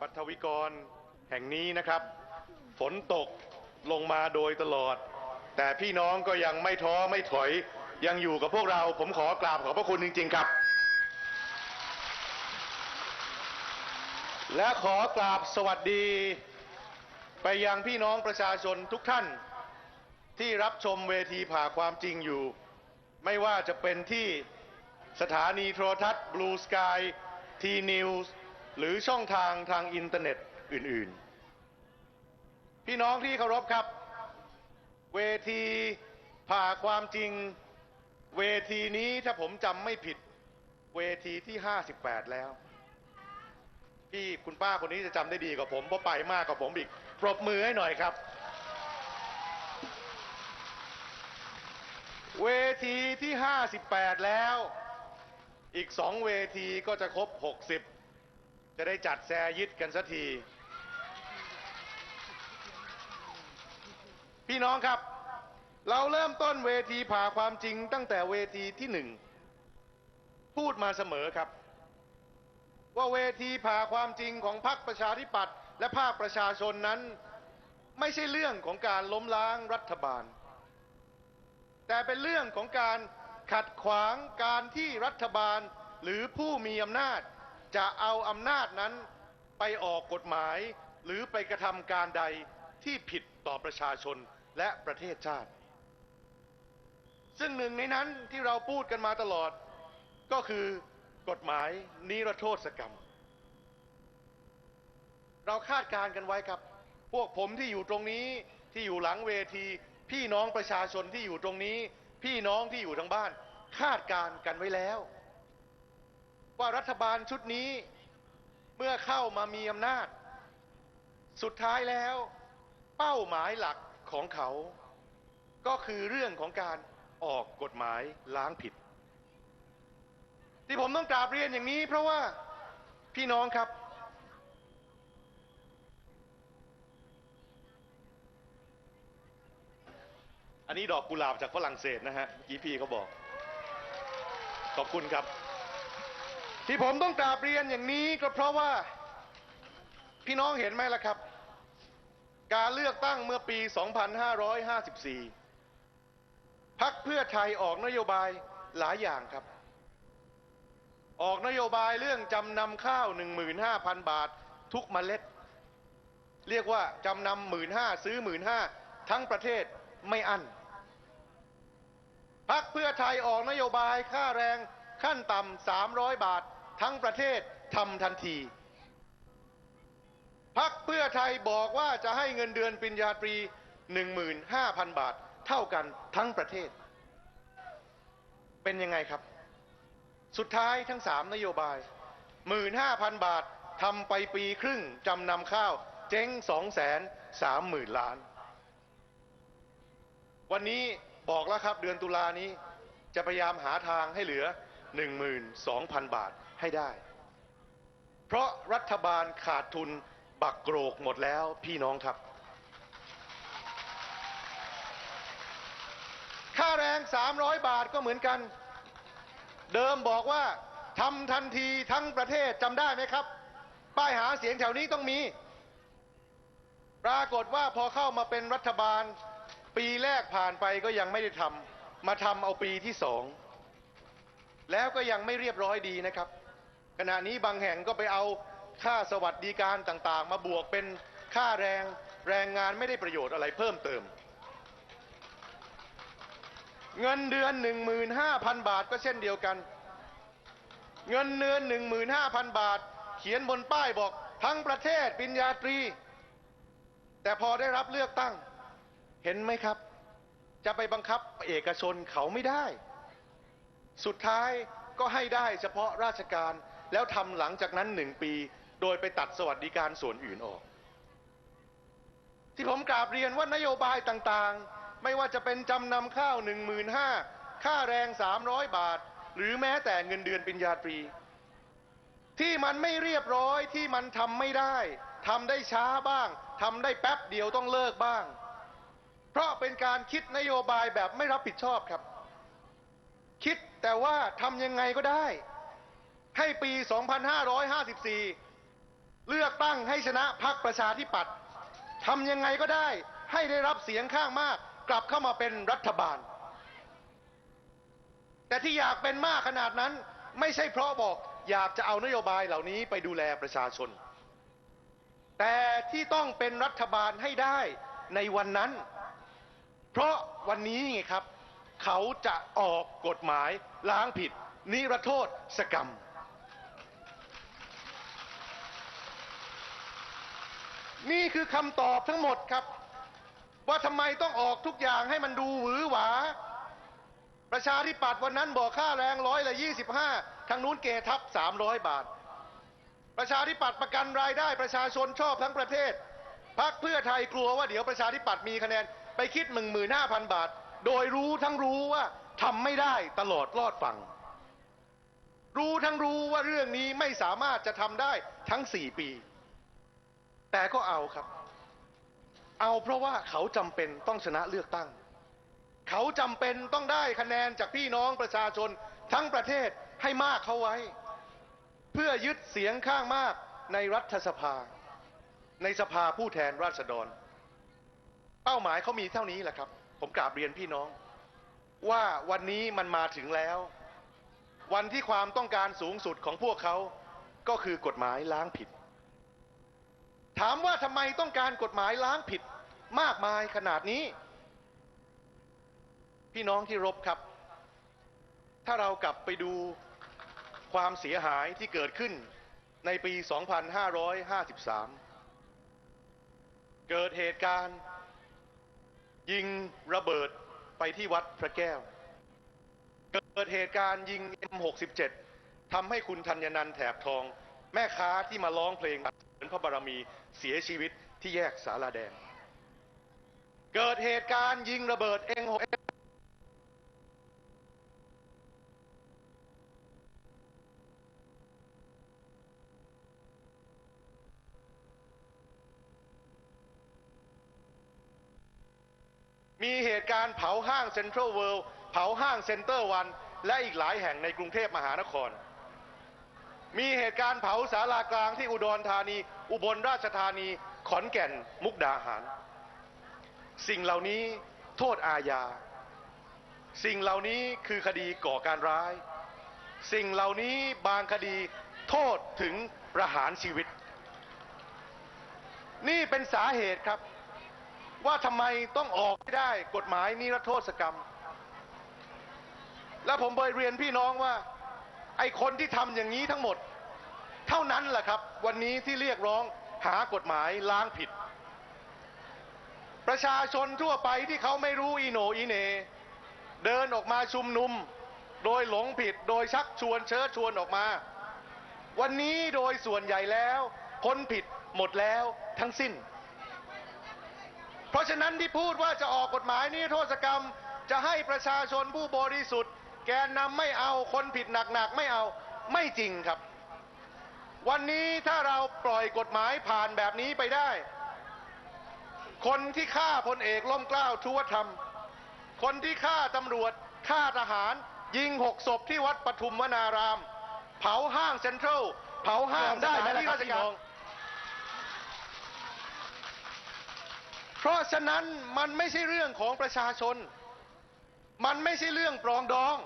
ปัทวิกรแห่งนี้นะครับ ฝนตกลงมาโดยตลอด แต่พี่น้องก็ยังไม่ท้อไม่ถอย ยังอยู่กับพวกเราผมขอกราบขอบพระคุณจริง ๆ ครับ และขอกราบสวัสดี ไปยังพี่น้องประชาชนทุกท่าน ที่รับชมเวทีผ่าความจริงอยู่ ไม่ว่าจะเป็นที่สถานีโทรทัศน์ Blue Sky T News หรือช่องทางทางอินเทอร์เน็ตอื่นๆ พี่น้องที่เคารพครับ เวทีผ่าความจริง เวทีนี้ถ้าผมจำไม่ผิด เวทีที่ 58 แล้ว พี่คุณป้าคนนี้จะจำได้ดีกว่าผมเพราะไปมากกว่าผมอีก ปรบมือให้หน่อยครับ เวทีที่ 58 แล้ว อีกสองเวทีก็จะครบ 60 จะได้จัดแซยิดกันสักที พี่น้องครับ เราเริ่มต้นเวทีผ่าความจริงตั้งแต่เวทีที่หนึ่ง พูดมาเสมอครับ ว่าเวทีผ่าความจริงของพรรคประชาธิปัตย์และภาคประชาชนนั้น ไม่ใช่เรื่องของการล้มล้างรัฐบาล แต่เป็นเรื่องของการขัดขวางการที่รัฐบาลหรือผู้มีอำนาจ จะเอาอำนาจนั้นไปออกกฎหมาย หรือไปกระทำการใดที่ผิดต่อประชาชนและประเทศชาติ ซึ่งหนึ่งในนั้นที่เราพูดกันมาตลอด ก็คือกฎหมายนิรโทษกรรม เราคาดการณ์กันไว้ครับ พวกผมที่อยู่ตรงนี้ที่อยู่หลังเวที พี่น้องประชาชนที่อยู่ตรงนี้ พี่น้องที่อยู่ทางบ้าน คาดการณ์กันไว้แล้ว ว่ารัฐบาลชุดนี้เมื่อเข้ามามีอำนาจ สุดท้ายแล้ว เป้าหมายหลักของเขา ก็คือเรื่องของการออกกฎหมายล้างผิด ที่ผมต้องกราบเรียนอย่างนี้ เพราะว่าพี่น้องครับ อันนี้ดอกกุหลาบจากฝรั่งเศสนะฮะยี่พี่เขาบอก ขอบคุณครับ ที่ผมต้องกราบเรียนอย่างนี้ก็เพราะว่า พี่น้องเห็นไหมล่ะครับ การเลือกตั้งเมื่อปี 2554 พักเพื่อไทยออกนโยบายหลายอย่างครับ ออกนโยบายเรื่องจำนำข้าว 15,000 บาททุกเมล็ด เรียกว่าจำนำหมื่นห้าซื้อหมื่นห้าทั้งประเทศไม่อั้นพักเพื่อไทยออกนโยบายค่าแรงขั้นต่ำ300 บาท ทั้งประเทศทำทันที พักเพื่อไทยบอกว่าจะให้เงินเดือนปริญญาตรี 15,000 บาทเท่ากันทั้งประเทศ เป็นยังไงครับ สุดท้ายทั้งสามนโยบาย 15,000 บาททำไปปีครึ่งจำนำข้าว เจ๊ง2แสน3หมื่นล้าน วันนี้บอกแล้วครับเดือนตุลานี้จะพยายามหาทางให้เหลือ 12,000 บาท ให้ได้ เพราะรัฐบาลขาดทุนบักโกรกหมดแล้วพี่น้องครับ ค่าแรง 300 บาทก็เหมือนกัน เดิมบอกว่าทำทันทีทั้งประเทศจำได้ไหมครับ ป้ายหาเสียงแถวนี้ต้องมี ปรากฏว่าพอเข้ามาเป็นรัฐบาล ปีแรกผ่านไปก็ยังไม่ได้ทำมาทำเอาปีที่สองแล้วก็ยังไม่เรียบร้อยดีนะครับ ขณะนี้บางแห่งก็ไปเอาค่าสวัสดิการต่างๆ มาบวกเป็นค่าแรงแรงงานไม่ได้ประโยชน์อะไรเพิ่มเติม เงินเดือน 15,000 บาทก็เช่นเดียวกัน เงินเดือน 15,000 บาท เขียนบนป้ายบอกทั้งประเทศปริญญาตรี แต่พอได้รับเลือกตั้ง เห็นไหมครับ จะไปบังคับเอกชนเขาไม่ได้ สุดท้ายก็ให้ได้เฉพาะราชการ แล้วทำหลังจากนั้นหนึ่งปี โดยไปตัดสวัสดิการส่วนอื่นออก ที่ผมกราบเรียนว่านโยบายต่างๆ ไม่ว่าจะเป็นจำนำข้าว 15,000ค่าแรง 300 บาท หรือแม้แต่เงินเดือนปริญญาตรี ที่มันไม่เรียบร้อยที่มันทำไม่ได้ทำได้ช้าบ้างทำได้แป๊บเดียวต้องเลิกบ้าง เพราะเป็นการคิดนโยบายแบบไม่รับผิดชอบครับ คิดแต่ว่าทำยังไงก็ได้ ให้ปี 2554 เลือกตั้งให้ชนะพรรคประชาธิปัตย์ทำยังไงก็ได้ให้ได้รับเสียงข้างมากกลับเข้ามาเป็นรัฐบาล แต่ที่อยากเป็นมากขนาดนั้นไม่ใช่เพราะบอกอยากจะเอานโยบายเหล่านี้ไปดูแลประชาชน แต่ที่ต้องเป็นรัฐบาลให้ได้ในวันนั้น เพราะวันนี้ไงครับ เขาจะออกกฎหมายล้างผิด นิรโทษสกรรม นี่คือคำตอบทั้งหมดครับ ว่าทำไมต้องออกทุกอย่างให้มันดูหวือหวา ประชาธิปัตย์วันนั้นบอกค่าแรงร้อยละยี่สิบห้าทางนู้นเกทับสามร้อยบาท ประชาธิปัตย์ประกันรายได้ประชาชนชอบทั้งประเทศพักเพื่อไทยกลัวว่าเดี๋ยวประชาธิปัตย์มีคะแนนไปคิดหนึ่งหมื่นห้าพันบาท โดยรู้ทั้งรู้ว่าทำไม่ได้ตลอดรอดฟังรู้ทั้งรู้ว่าเรื่องนี้ไม่สามารถจะทำได้ทั้งสี่ปี แต่ก็เอาครับ เอาเพราะว่าเขาจำเป็นต้องชนะเลือกตั้ง เขาจำเป็นต้องได้คะแนนจากพี่น้องประชาชนทั้งประเทศให้มากเขาไว้ เพื่อยึดเสียงข้างมากในรัฐสภา ในสภาผู้แทนราษฎร เป้าหมายเขามีเท่านี้แหละครับ ผมกราบเรียนพี่น้อง ว่าวันนี้มันมาถึงแล้ว วันที่ความต้องการสูงสุดของพวกเขาก็คือกฎหมายล้างผิด ถามว่าทำไมต้องการกฎหมายล้างผิดมากมายขนาดนี้ พี่น้องที่รบครับ ถ้าเรากลับไปดูความเสียหายที่เกิดขึ้นในปี 2553 เกิดเหตุการณ์ ยิงระเบิดไปที่วัดพระแก้ว เกิดเหตุการณ์ยิง M67 ทำให้คุณธัญนันแถบทอง แม่ค้าที่มาร้องเพลงสรรเสริญพระบารมีเสียชีวิตที่แยกสาราแดง เกิดเหตุการณ์ยิงระเบิด M6 มีเหตุการณ์เผาห้างเซ็นทรัลเวิลด์เผาห้างเซ็นเตอร์วัน และอีกหลายแห่งในกรุงเทพมหานคร มีเหตุการณ์เผาสารากลางที่อุดรธานี อุบลราชธานี ขอนแก่น มุกดาหาร สิ่งเหล่านี้โทษอาญา สิ่งเหล่านี้คือคดีก่อการร้าย สิ่งเหล่านี้บางคดีโทษถึงประหารชีวิต นี่เป็นสาเหตุครับ ว่าทำไมต้องออกไม่ได้กฎหมายนิรโทษกรรม และผมเคยเรียนพี่น้องว่า ไอ้คนที่ทำอย่างนี้ทั้งหมด เท่านั้นแหละครับ วันนี้ที่เรียกร้องหากฎหมายล้างผิด ประชาชนทั่วไปที่เขาไม่รู้อีโหนอีเน เดินออกมาชุมนุม โดยหลงผิดโดยชักชวนเชิญชวนออกมา วันนี้โดยส่วนใหญ่แล้วพ้นผิดหมดแล้วทั้งสิ้น เพราะฉะนั้นที่พูดว่าจะออกกฎหมายนี้โทษกรรมจะให้ประชาชนผู้บริสุทธิ์ แกนนำไม่เอาคนผิดหนักๆไม่เอาไม่จริงครับ วันนี้ถ้าเราปล่อยกฎหมายผ่านแบบนี้ไปได้ คนที่ฆ่าพลเอกล่มเกล้าทุวธรรม คนที่ฆ่าตำรวจฆ่าทหาร ยิงหกศพที่วัดปทุมวนาราม เผาห้างเซ็นทรัลเผาห้างได้ไหมที่ราชการเพราะฉะนั้นมันไม่ใช่เรื่องของประชาชน มันไม่ใช่เรื่องปรองดอง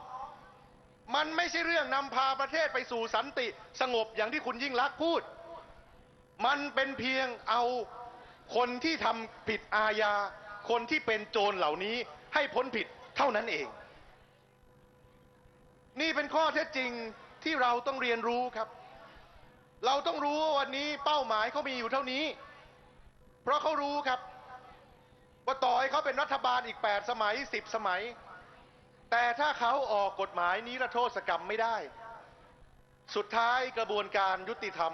มันไม่ใช่เรื่องนำพาประเทศไปสู่สันติสงบอย่างที่คุณยิ่งรักพูด มันเป็นเพียงเอาคนที่ทำผิดอาญา คนที่เป็นโจรเหล่านี้ให้พ้นผิดเท่านั้นเอง นี่เป็นข้อเท็จจริงที่เราต้องเรียนรู้ครับ เราต้องรู้ว่าวันนี้เป้าหมายเขามีอยู่เท่านี้ เพราะเขารู้ครับ ว่าต่อให้เขาเป็นรัฐบาลอีก 8 สมัย 10 สมัย แต่ถ้าเขาออกกฎหมายนิรโทษกรรมไม่ได้ สุดท้ายกระบวนการยุติธรรม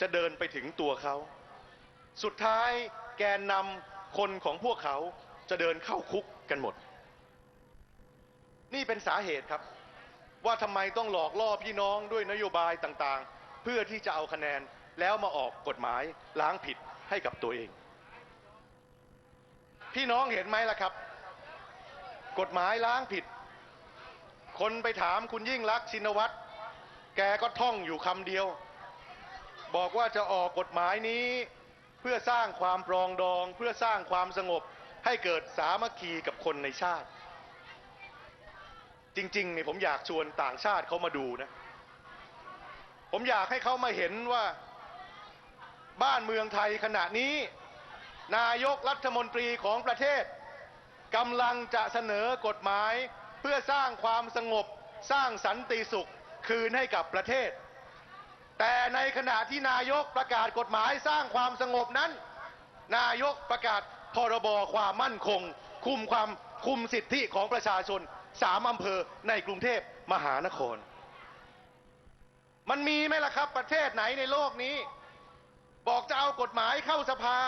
จะเดินไปถึงตัวเขา สุดท้ายแกนนำคนของพวกเขาจะเดินเข้าคุกกันหมด นี่เป็นสาเหตุครับ ว่าทำไมต้องหลอกล่อพี่น้องด้วยนโยบายต่างๆ เพื่อที่จะเอาคะแนนแล้วมาออกกฎหมายล้างผิดให้กับตัวเอง พี่น้องเห็นไหมล่ะครับ กฎหมายล้างผิด คนไปถามคุณยิ่งรักชินวัตรแกก็ท่องอยู่คำเดียว บอกว่าจะออกกฎหมายนี้ เพื่อสร้างความปรองดอง เพื่อสร้างความสงบให้เกิดสามัคคีกับคนในชาติ จริงๆเนี่ยผมอยากชวนต่างชาติเขามาดูนะ ผมอยากให้เขามาเห็นว่า บ้านเมืองไทยขณะนี้ นายกรัฐมนตรีของประเทศกำลังจะเสนอกฎหมาย เพื่อสร้างความสงบสร้างสันติสุขคืนให้กับประเทศ แต่ในขณะที่นายกประกาศกฎหมายสร้างความสงบนั้น นายกประกาศพรบความมั่นคง คุมความคุมสิทธิของประชาชนสามอำเภอในกรุงเทพมหานคร มันมีไหมล่ะครับ ประเทศไหนในโลกนี้ บอกจะเอากฎหมายเข้าสภา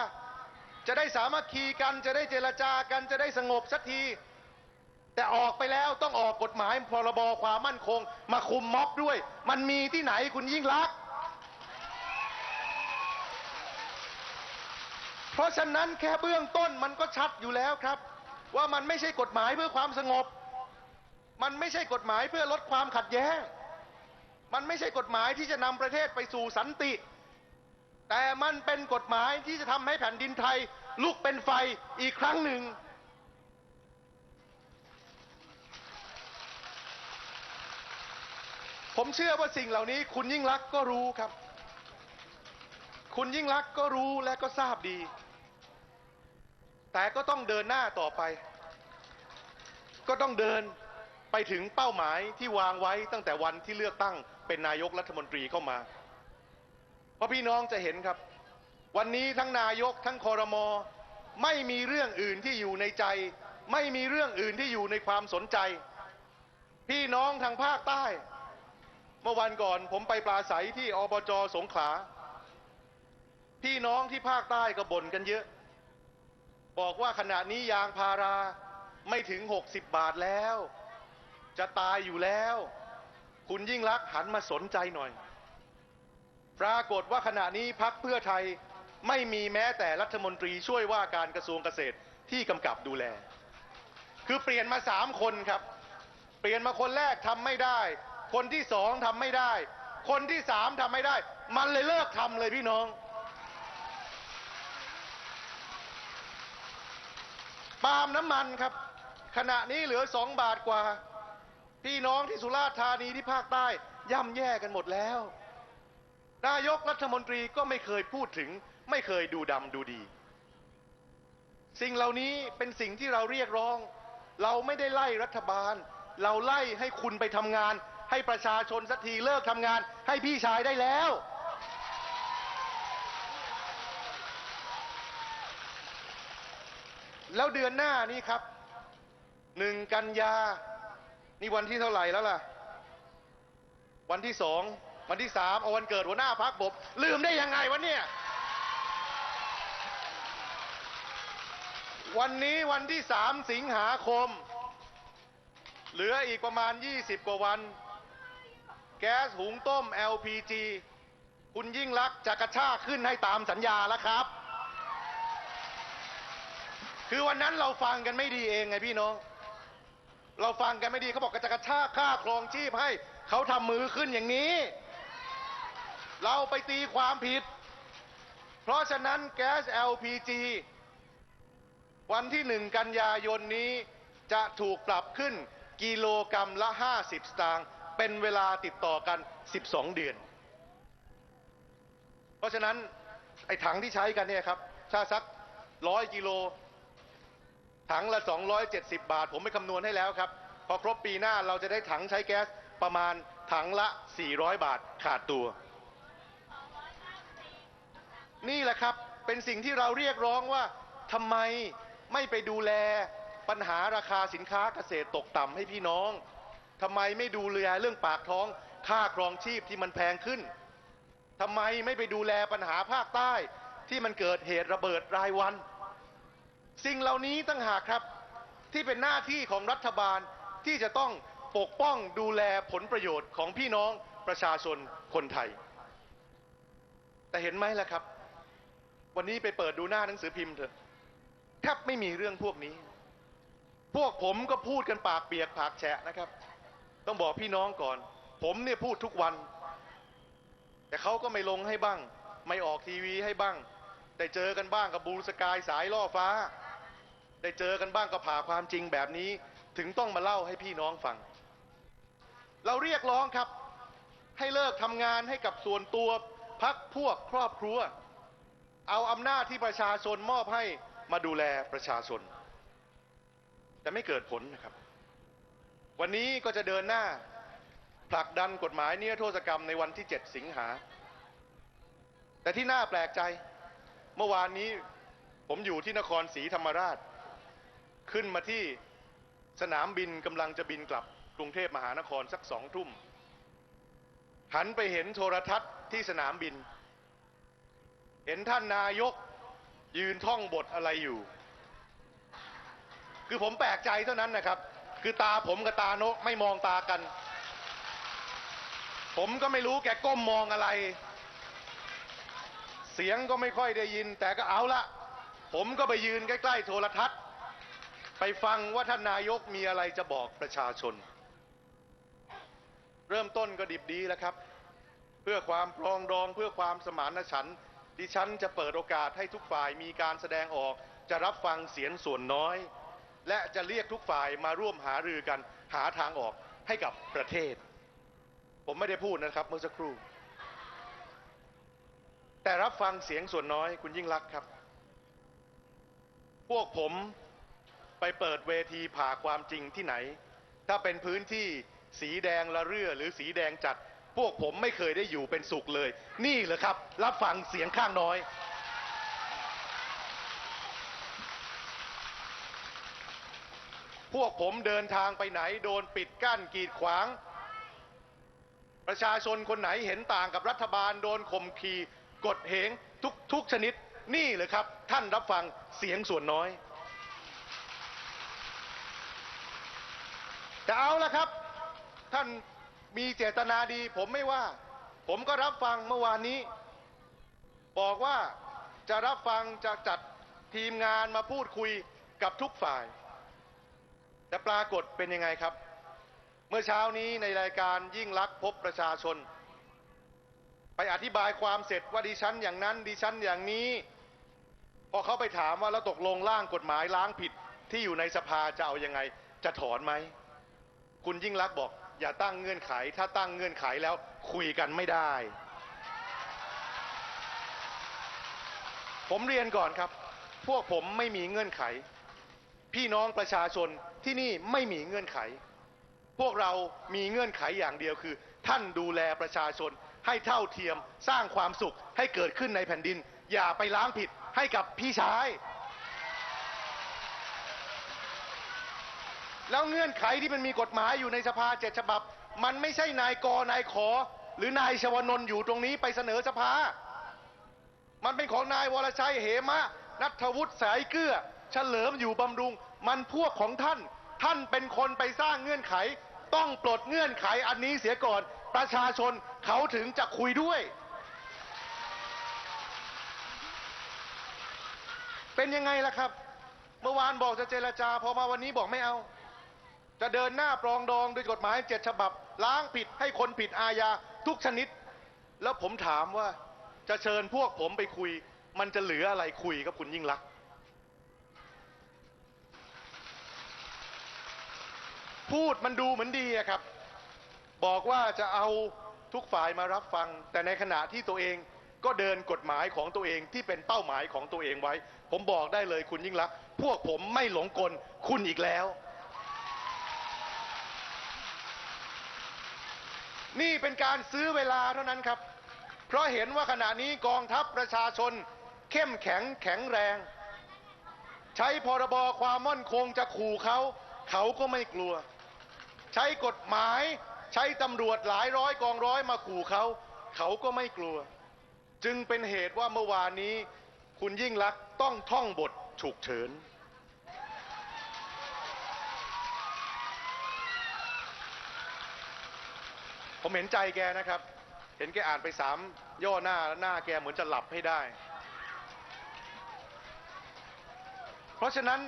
จะได้สามัคคีกันจะได้เจรจากันจะได้สงบสักที แต่ออกไปแล้วต้องออกกฎหมายพรบความมั่นคง มาคุมม็อบด้วย มันมีที่ไหนคุณยิ่งรักษณ์เพราะฉะนั้นแค่เบื้องต้นมันก็ชัดอยู่แล้วครับ ว่ามันไม่ใช่กฎหมายเพื่อความสงบ มันไม่ใช่กฎหมายเพื่อลดความขัดแย้ง มันไม่ใช่กฎหมายที่จะนำประเทศไปสู่สันติ แต่มันเป็นกฎหมายที่จะทำให้แผ่นดินไทยลุกเป็นไฟอีกครั้งหนึ่ง ผมเชื่อว่าสิ่งเหล่านี้ คุณยิ่งรักก็รู้ครับ คุณยิ่งรักก็รู้และก็ทราบดี แต่ก็ต้องเดินหน้าต่อไป ก็ต้องเดินไปถึงเป้าหมายที่วางไว้ตั้งแต่วันที่เลือกตั้งเป็นนายกรัฐมนตรีเข้ามา เพราะพี่น้องจะเห็นครับ วันนี้ทั้งนายกทั้งคอรมอไม่มีเรื่องอื่นที่อยู่ในใจ ไม่มีเรื่องอื่นที่อยู่ในความสนใจ พี่น้องทางภาคใต้ เมื่อวันก่อนผมไปปราศัยที่อบจสงขลา พี่น้องที่ภาคใต้ก็บ่นกันเยอะ บอกว่าขณะนี้ยางพาราไม่ถึง 60 บาทแล้ว จะตายอยู่แล้ว คุณยิ่งรักหันมาสนใจหน่อย ปรากฏว่าขณะนี้พักเพื่อไทยไม่มีแม้แต่รัฐมนตรีช่วยว่าการกระทรวงเกษตรที่กำกับดูแล คือเปลี่ยนมาสามคนครับ เปลี่ยนมาคนแรกทำไม่ได้ คนที่สองทำไม่ได้ คนที่สามทำไม่ได้ มันเลยเลิกทำเลยพี่น้อง ปาล์มน้ำมันครับ ขณะนี้เหลือสองบาทกว่า พี่น้องที่สุราษฎร์ธานีที่ภาคใต้ย่ำแย่กันหมดแล้ว นายกรัฐมนตรีก็ไม่เคยพูดถึง ไม่เคยดูดำดูดี สิ่งเหล่านี้เป็นสิ่งที่เราเรียกร้อง เราไม่ได้ไล่รัฐบาล เราไล่ให้คุณไปทำงาน ให้ประชาชนสักทีเลิกทำงาน ให้พี่ชายได้แล้ว แล้วเดือนหน้านี้ครับหนึ่งกันยา นี่วันที่เท่าไหร่แล้วล่ะ วันที่สอง วันที่สามเอาวันเกิดหัวหน้าพักผมลืมได้ยังไงวะเนี่ยวันนี้วันที่สามสิงหาคม เหลืออีกประมาณ 20 กว่าวัน แก๊สหุงต้ม LPG คุณยิ่งรักษณ์จะกระชากขึ้นให้ตามสัญญาแล้วครับ คือวันนั้นเราฟังกันไม่ดีเองไงพี่น้อง เราฟังกันไม่ดีเขาบอกจะกระชากค่าครองชีพให้ เขาทำมือขึ้นอย่างนี้ เราไปตีความผิด เพราะฉะนั้นแก๊ส LPG วันที่หนึ่งกันยายนนี้จะถูกปรับขึ้นกิโลกรรัมละ 50 สตางค์ เป็นเวลาติดต่อกัน 12 เดือน เพราะฉะนั้นไอ้ถังที่ใช้กันเนี่ยครับถ้าสักร้อยกิโล ถังละ 270 บาท ผมไปคำนวณให้แล้วครับ พอครบปีหน้าเราจะได้ถังใช้แก๊สประมาณถังละ 400 บาทขาดตัว นี่แหละครับเป็นสิ่งที่เราเรียกร้องว่าทำไมไม่ไปดูแลปัญหาราคาสินค้าเกษตรตกต่ำให้พี่น้อง ทำไมไม่ดูแลเรื่องปากท้อง ค่าครองชีพที่มันแพงขึ้นทำไมไม่ไปดูแลปัญหาภาคใต้ที่มันเกิดเหตุระเบิดรายวัน สิ่งเหล่านี้ตั้งหากครับที่เป็นหน้าที่ของรัฐบาลที่จะต้องปกป้องดูแลผลประโยชน์ของพี่น้องประชาชนคนไทย แต่เห็นไหมล่ะครับ วันนี้ไปเปิดดูหน้าหนังสือพิมพ์เถอะแทบไม่มีเรื่องพวกนี้ พวกผมก็พูดกันปากเปียกปากแฉะนะครับ ต้องบอกพี่น้องก่อน ผมเนี่ยพูดทุกวัน แต่เขาก็ไม่ลงให้บ้าง ไม่ออกทีวีให้บ้าง ได้เจอกันบ้างกับบูสกายสายล่อฟ้า ได้เจอกันบ้างกับผ่าความจริงแบบนี้ ถึงต้องมาเล่าให้พี่น้องฟัง เราเรียกร้องครับ ให้เลิกทำงานให้กับส่วนตัวพักพวกครอบครัว เอาอำนาจที่ประชาชนมอบให้มาดูแลประชาชน แต่ไม่เกิดผลนะครับ วันนี้ก็จะเดินหน้าผลักดันกฎหมายนิรโทษกรรมในวันที่ 7 สิงหา แต่ที่น่าแปลกใจเมื่อวานนี้ผมอยู่ที่นครศรีธรรมราช ขึ้นมาที่สนามบินกำลังจะบินกลับกรุงเทพมหานครสักสองทุ่ม หันไปเห็นโทรทัศน์ที่สนามบิน เห็นท่านนายกยืนท่องบทอะไรอยู่ คือผมแปลกใจเท่านั้นนะครับ คือตาผมกับตาโนกไม่มองตากัน ผมก็ไม่รู้แกก้มมองอะไร เสียงก็ไม่ค่อยได้ยิน แต่ก็เอาละผมก็ไปยืนใกล้ ๆ โทรทัศน์ ไปฟังว่าท่านนายกมีอะไรจะบอกประชาชน เริ่มต้นก็ดิบดีแล้วครับ เพื่อความปรองดองเพื่อความสมานฉันท์ดิฉันจะเปิดโอกาสให้ทุกฝ่ายมีการแสดงออกจะรับฟังเสียงส่วนน้อย และจะเรียกทุกฝ่ายมาร่วมหารือกันหาทางออกให้กับประเทศ ผมไม่ได้พูดนะครับเมื่อสักครู่ แต่รับฟังเสียงส่วนน้อยคุณยิ่งรักษณ์ครับ พวกผมไปเปิดเวทีผ่าความจริงที่ไหน ถ้าเป็นพื้นที่สีแดงละเรื่อหรือสีแดงจัด พวกผมไม่เคยได้อยู่เป็นสุขเลย นี่เหรอครับ รับฟังเสียงข้างน้อย พวกผมเดินทางไปไหนโดนปิดกั้นกีดขวาง ประชาชนคนไหนเห็นต่างกับรัฐบาลโดนข่มขีกดเหงทุกทุกชนิดนี่เลยครับ ท่านรับฟังเสียงส่วนน้อยแต่เอาละครับ ท่านมีเจตนาดี ผมไม่ว่า ผมก็รับฟังเมื่อวานนี้ บอกว่าจะรับฟังจะจัดทีมงานมาพูดคุยกับทุกฝ่าย แต่ปรากฏเป็นยังไงครับ เมื่อเช้านี้ในรายการยิ่งลักษณ์พบประชาชน ไปอธิบายความเสร็จว่าดิฉันอย่างนั้นดิฉันอย่างนี้ พอเขาไปถามว่าแล้วตกลงร่างกฎหมายล้างผิดที่อยู่ในสภาจะเอายังไง จะถอนไหม คุณยิ่งลักษณ์บอก อย่าตั้งเงื่อนไข ถ้าตั้งเงื่อนไขแล้วคุยกันไม่ได้ ผมเรียนก่อนครับ พวกผมไม่มีเงื่อนไข พี่น้องประชาชน ที่นี่ไม่มีเงื่อนไข พวกเรามีเงื่อนไขอย่างเดียวคือ ท่านดูแลประชาชน ให้เท่าเทียมสร้างความสุขให้เกิดขึ้นในแผ่นดิน อย่าไปล้างผิดให้กับพี่ชาย แล้วเงื่อนไขที่มันมีกฎหมายอยู่ในสภาเจ็ดฉบับ มันไม่ใช่นายกนายขอ หรือนายชวนนท์อยู่ตรงนี้ไปเสนอสภา มันเป็นของนายวรชัยเหมะนัทวุฒิสายเกลือเฉลิมอยู่บำรุง มันพวกของท่าน ท่านเป็นคนไปสร้างเงื่อนไข ต้องปลดเงื่อนไขอันนี้เสียก่อน ประชาชนเขาถึงจะคุยด้วย เป็นยังไงล่ะครับ เมื่อวานบอกจะเจรจา พอมาวันนี้บอกไม่เอา จะเดินหน้าปรองดองโดยกฎหมายเจ็ดฉบับ ล้างผิดให้คนผิดอาญาทุกชนิด แล้วผมถามว่าจะเชิญพวกผมไปคุย มันจะเหลืออะไรคุยกับคุณยิ่งลักษ พูดมันดูเหมือนดีครับ บอกว่าจะเอาทุกฝ่ายมารับฟัง แต่ในขณะที่ตัวเองก็เดินกฎหมายของตัวเองที่เป็นเป้าหมายของตัวเองไว้ ผมบอกได้เลยคุณยิ่งลักษณ์พวกผมไม่หลงกลคุณอีกแล้ว นี่เป็นการซื้อเวลาเท่านั้นครับ เพราะเห็นว่าขณะนี้กองทัพประชาชน เข้มแข็งแข็งแรง ใช้พรบความมั่นคงจะขู่เขา เขาก็ไม่กลัว ใช้กฎหมายใช้ตำรวจหลายร้อยกองร้อยมาขู่เขา เขาก็ไม่กลัว จึงเป็นเหตุว่าเมื่อวานนี้ คุณยิ่งลักษณ์ต้องท่องบทฉุกเฉิน ผมเห็นใจแกนะครับ เห็นแกอ่านไปสามย่อหน้าแล้วหน้าแกเหมือนจะหลับให้ได้ เพราะฉะนั้น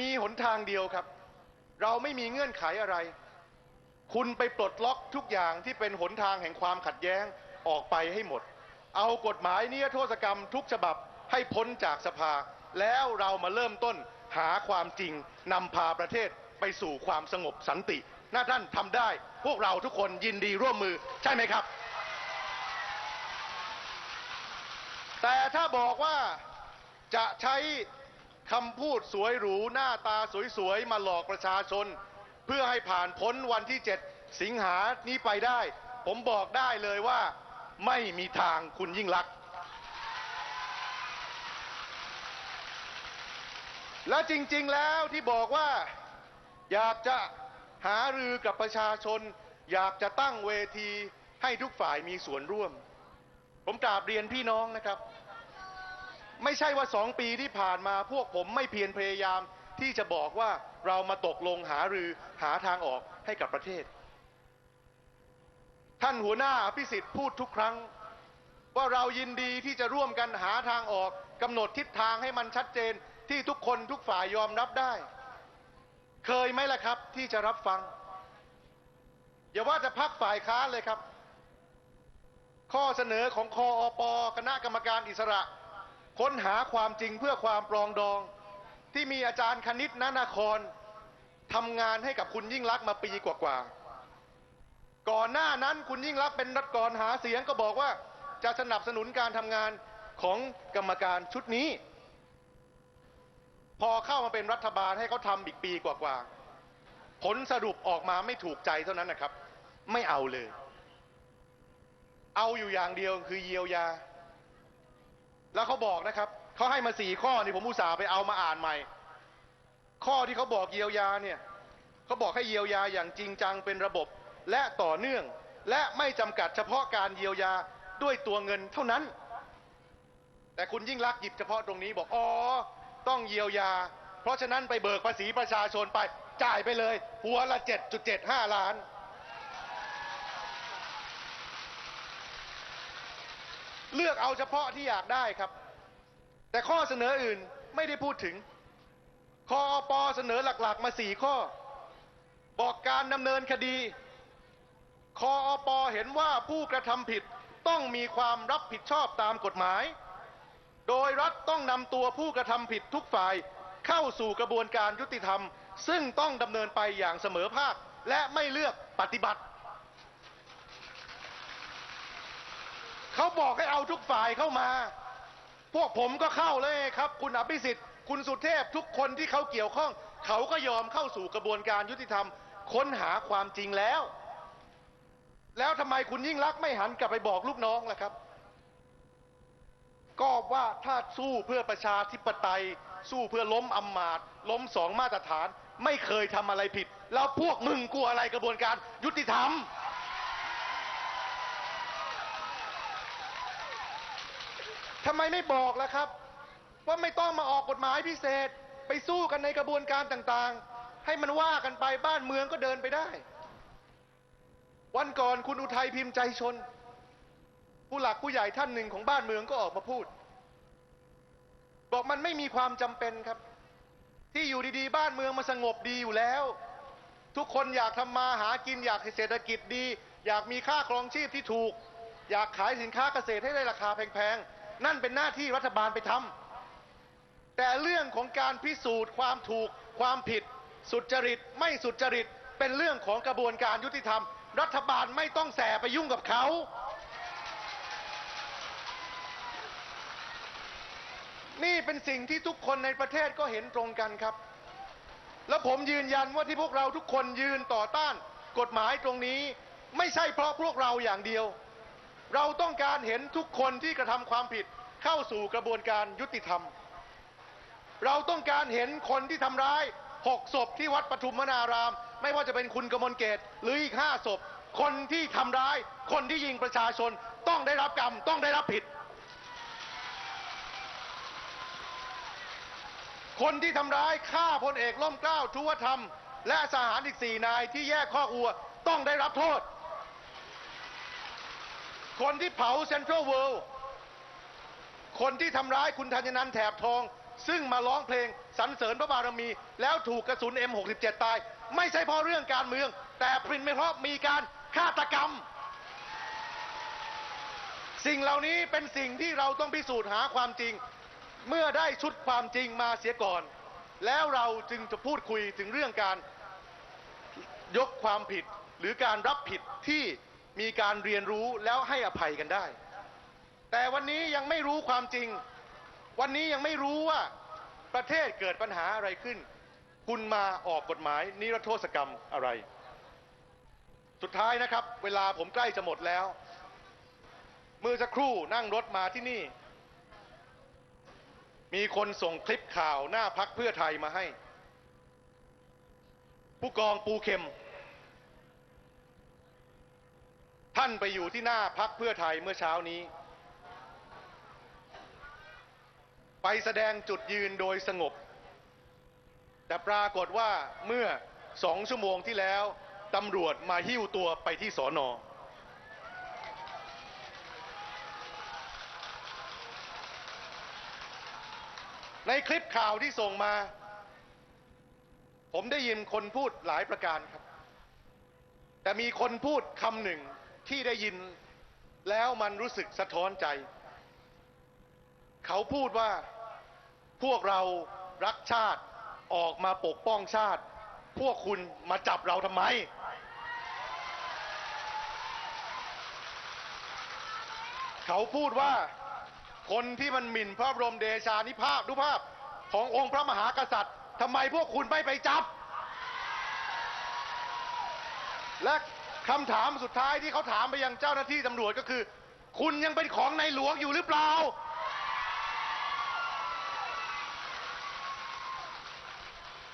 มีหนทางเดียวครับ เราไม่มีเงื่อนไขอะไร คุณไปปลดล็อกทุกอย่างที่เป็นหนทางแห่งความขัดแย้งออกไปให้หมด เอากฎหมายนิรโทษกรรมทุกฉบับให้พ้นจากสภา แล้วเรามาเริ่มต้นหาความจริงนำพาประเทศไปสู่ความสงบสันติน่าท่านทำได้ พวกเราทุกคนยินดีร่วมมือใช่ไหมครับ แต่ถ้าบอกว่าจะใช้ คำพูดสวยหรูหน้าตาสวยๆ มาหลอกประชาชน เพื่อให้ผ่านพ้นวันที่ 7 สิงหานี้ไปได้ ผมบอกได้เลยว่าไม่มีทางคุณยิ่งลัก และจริงๆแล้วที่บอกว่าอยากจะหารือกับประชาชน อยากจะตั้งเวทีให้ทุกฝ่ายมีส่วนร่วม ผมกราบเรียนพี่น้องนะครับ ไม่ใช่ว่าสองปีที่ผ่านมาพวกผมไม่เพียรพยายามที่จะบอกว่าเรามาตกลงหารือหาทางออกให้กับประเทศ ท่านหัวหน้าอภิสิทธิ์พูดทุกครั้ง ว่าเรายินดีที่จะร่วมกันหาทางออกกำหนดทิศทางให้มันชัดเจนที่ทุกคนทุกฝ่ายยอมรับได้ เคยไหมล่ะครับที่จะรับฟัง อย่าว่าจะพักฝ่ายค้านเลยครับ ข้อเสนอของคออปคณะกรรมการอิสระ ค้นหาความจริงเพื่อความปรองดอง ที่มีอาจารย์คณิตนานครทำงานให้กับคุณยิ่งรักมาปีกว่าๆก่อนหน้านั้นคุณยิ่งรักเป็นรัฐกรหาเสียงก็บอกว่าจะสนับสนุนการทำงานของกรรมการชุดนี้ พอเข้ามาเป็นรัฐบาลให้เขาทำอีกปีกว่าๆผลสรุปออกมาไม่ถูกใจเท่านั้นนะครับ ไม่เอาเลย เอาอยู่อย่างเดียวคือเยียวยา แล้วเขาบอกนะครับเขาให้มาสี่ข้อนี่ผมอุตส่าห์ไปเอามาอ่านใหม่ ข้อที่เขาบอกเยียวยาเนี่ยเขาบอกให้เยียวยาอย่างจริงจังเป็นระบบและต่อเนื่อง และไม่จำกัดเฉพาะการเยียวยาด้วยตัวเงินเท่านั้น แต่คุณยิ่งรักหยิบเฉพาะตรงนี้บอกอ๋อต้องเยียวยา เพราะฉะนั้นไปเบิกภาษีประชาชนไปจ่ายไปเลย หัวละ 7.75 ล้าน เลือกเอาเฉพาะที่อยากได้ครับ แต่ข้อเสนออื่นไม่ได้พูดถึงคอปเสนอหลักๆ มาสี่ข้อ บอกการดำเนินคดีคอปเห็นว่าผู้กระทำผิดต้องมีความรับผิดชอบตามกฎหมาย โดยรัฐต้องนำตัวผู้กระทำผิดทุกฝ่ายเข้าสู่กระบวนการยุติธรรม ซึ่งต้องดำเนินไปอย่างเสมอภาคและไม่เลือกปฏิบัติ เขาบอกให้เอาทุกฝ่ายเข้ามา พวกผมก็เข้าเลยครับ คุณอภิสิทธิ์คุณสุเทพทุกคนที่เขาเกี่ยวข้อง เขาก็ยอมเข้าสู่กระบวนการยุติธรรม ค้นหาความจริงแล้ว แล้วทำไมคุณยิ่งรักไม่หันกลับไปบอกลูกน้องล่ะครับ ก็ว่าถ้าสู้เพื่อประชาธิปไตย สู้เพื่อล้มอำมาตย์ล้มสองมาตรฐาน ไม่เคยทำอะไรผิด แล้วพวกมึงกลัวอะไรกระบวนการยุติธรรม ทำไมไม่บอกล่ะครับ ว่าไม่ต้องมาออกกฎหมายพิเศษไปสู้กันในกระบวนการต่างๆ ให้มันว่ากันไปบ้านเมืองก็เดินไปได้ วันก่อนคุณอุทัยพิมพ์ใจชน ผู้หลักผู้ใหญ่ท่านหนึ่งของบ้านเมืองก็ออกมาพูด บอกมันไม่มีความจำเป็นครับ ที่อยู่ดีๆ บ้านเมืองมาสงบดีอยู่แล้ว ทุกคนอยากทำมาหากินอยากให้เศรษฐกิจดี อยากมีค่าครองชีพที่ถูก อยากขายสินค้าเกษตรให้ได้ราคาแพงๆ นั่นเป็นหน้าที่รัฐบาลไปทำแต่เรื่องของการพิสูจน์ความถูกความผิด สุจริตไม่สุจริตเป็นเรื่องของกระบวนการยุติธรรม รัฐบาลไม่ต้องแสไปยุ่งกับเขานี่เป็นสิ่งที่ทุกคนในประเทศก็เห็นตรงกันครับ แล้วผมยืนยันว่าที่พวกเราทุกคนยืนต่อต้าน กฎหมายตรงนี้ ไม่ใช่เพราะพวกเราอย่างเดียว เราต้องการเห็นทุกคนที่กระทำความผิดเข้าสู่กระบวนการยุติธรรม เราต้องการเห็นคนที่ทำร้ายหกศพที่วัดปทุมวนาราม ไม่ว่าจะเป็นคุณกมลเกตหรืออีกห้าศพ คนที่ทำร้าย คนที่ยิงประชาชนต้องได้รับกรรมต้องได้รับผิด คนที่ทำร้ายฆ่าพลเอกล่มเกล้าทุวธรรม และสหารอีกสี่นายที่แยกข้ออัวต้องได้รับโทษ คนที่เผาเซ็นทรัลเวิลด์คนที่ทำร้ายคุณธัญนันท์แถบทอง ซึ่งมาร้องเพลงสรรเสริญพระบารมี แล้วถูกกระสุน M67 ตาย ไม่ใช่เพราะเรื่องการเมือง แต่เป็นไม่เพราะมีการฆาตกรรม สิ่งเหล่านี้เป็นสิ่งที่เราต้องพิสูจน์หาความจริง เมื่อได้ชุดความจริงมาเสียก่อน แล้วเราจึงจะพูดคุยถึงเรื่องการยกความผิดหรือการรับผิดที่ มีการเรียนรู้แล้วให้อภัยกันได้ แต่วันนี้ยังไม่รู้ความจริง วันนี้ยังไม่รู้ว่าประเทศเกิดปัญหาอะไรขึ้น คุณมาออกกฎหมายนิรโทษกรรมอะไร สุดท้ายนะครับ เวลาผมใกล้จะหมดแล้ว เมื่อสักครู่นั่งรถมาที่นี่ มีคนส่งคลิปข่าวหน้าพักเพื่อไทยมาให้ ผู้กองปูเข็ม ท่านไปอยู่ที่หน้าพักเพื่อไทยเมื่อเช้านี้ ไปแสดงจุดยืนโดยสงบ แต่ปรากฏว่าเมื่อสองชั่วโมงที่แล้วตำรวจมาหิ้วตัวไปที่สอนอในคลิปข่าวที่ส่งมา ผมได้ยินคนพูดหลายประการครับ แต่มีคนพูดคำหนึ่ง ที่ได้ยินแล้วมันรู้สึกสะท้อนใจ เขาพูดว่าพวกเรารักชาติออกมาปกป้องชาติ พวกคุณมาจับเราทำไม เขาพูดว่าคนที่มันหมิ่นพระบรมเดชานิภาพนุภาพขององค์พระมหากษัตริย์ทำไมพวกคุณไม่ไปจับ และ คำถามสุดท้ายที่เขาถามไปยังเจ้าหน้าที่ตำรวจก็คือ คุณยังเป็นของในหลวงอยู่หรือเปล่า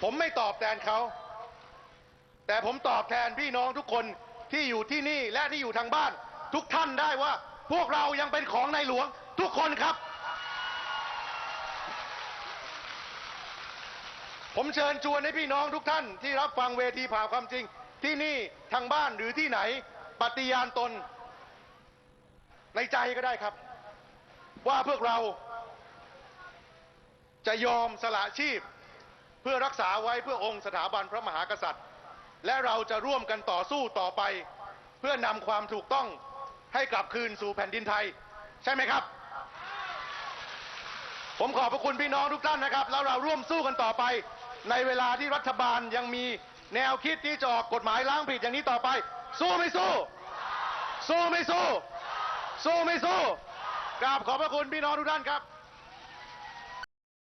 ผมไม่ตอบแทนเขา แต่ผมตอบแทนพี่น้องทุกคนที่อยู่ที่นี่และที่อยู่ทางบ้าน ทุกท่านได้ว่า พวกเรายังเป็นของในหลวงทุกคนครับ ผมเชิญชวนให้พี่น้องทุกท่านที่รับฟังเวทีผ่าความจริง ที่นี่ทางบ้านหรือที่ไหนปฏิญาณตน ในใจก็ได้ครับ ว่าพวกเรา จะยอมสละชีพ เพื่อรักษาไว้เพื่อองค์สถาบันพระมหากษัตริย์ และเราจะร่วมกันต่อสู้ต่อไป เพื่อนำความถูกต้องให้กลับคืนสู่แผ่นดินไทย ใช่ไหมครับ ผมขอบพระคุณพี่น้องทุกท่านนะครับ แล้วเราร่วมสู้กันต่อไป ในเวลาที่รัฐบาลยังมี แนวคิดที่จะออกกฎหมายล้างผิดอย่างนี้ต่อไป สู้ไม่สู้ สู้ไม่สู้ สู้ไม่สู้กราบขอบพระคุณพี่น้องทุกท่านครับ